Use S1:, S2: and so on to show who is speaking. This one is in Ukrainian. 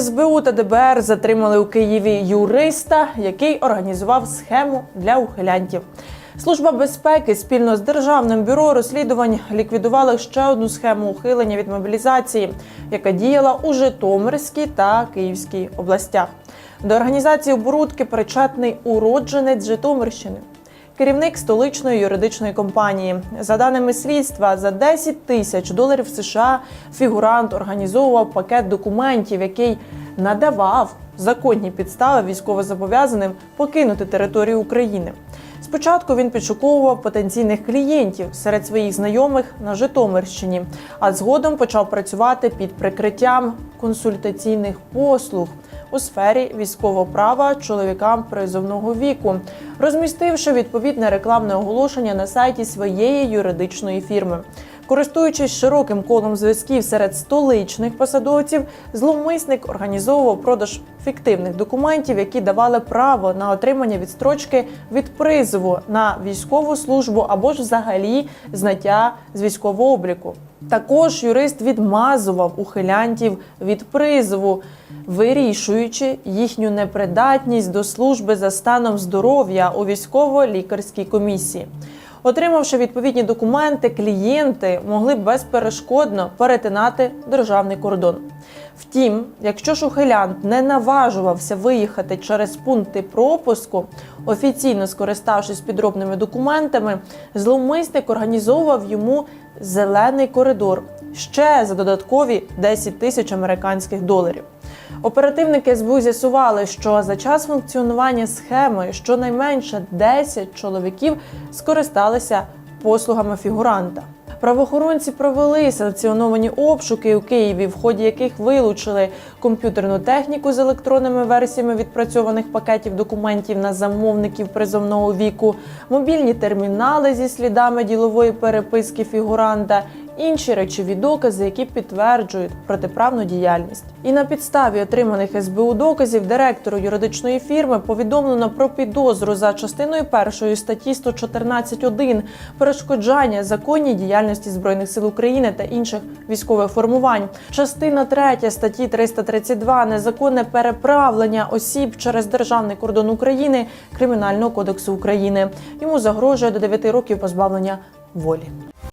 S1: СБУ та ДБР затримали у Києві юриста, який організував схему для ухилянтів. Служба безпеки спільно з державним бюро розслідувань ліквідували ще одну схему ухилення від мобілізації, яка діяла у Житомирській та Київській областях. До організації оборудки причетний уродженець Житомирщини. Керівник столичної юридичної компанії за даними слідства, за 10 тисяч доларів США фігурант організовував пакет документів, який надавав законні підстави військовозобов'язаним покинути територію України. Спочатку він підшуковував потенційних клієнтів серед своїх знайомих на Житомирщині, а згодом почав працювати під прикриттям консультаційних послуг у сфері військового права чоловікам призовного віку, розмістивши відповідне рекламне оголошення на сайті своєї юридичної фірми. Користуючись широким колом зв'язків серед столичних посадовців, зловмисник організовував продаж фіктивних документів, які давали право на отримання відстрочки від призову на військову службу або ж взагалі зняття з військового обліку. Також юрист відмазував ухилянтів від призову, вирішуючи їхню непридатність до служби за станом здоров'я у військово-лікарській комісії. Отримавши відповідні документи, клієнти могли безперешкодно перетинати державний кордон. Втім, якщо ж не наважувався виїхати через пункти пропуску, офіційно скориставшись підробними документами, зловмисник організовував йому зелений коридор ще за додаткові 10 тисяч американських доларів. Оперативники СБУ з'ясували, що за час функціонування схеми щонайменше 10 чоловіків скористалися послугами фігуранта. Правоохоронці провели санкціоновані обшуки у Києві, в ході яких вилучили комп'ютерну техніку з електронними версіями відпрацьованих пакетів документів на замовників призовного віку, мобільні термінали зі слідами ділової переписки фігуранта. Інші речові докази, які підтверджують протиправну діяльність, і на підставі отриманих СБУ доказів директору юридичної фірми повідомлено про підозру за частиною першої статті 114.1 перешкоджання законній діяльності збройних сил України та інших військових формувань. Частина 3 статті 332 незаконне переправлення осіб через державний кордон України Кримінального кодексу України. Йому загрожує до 9 років позбавлення волі.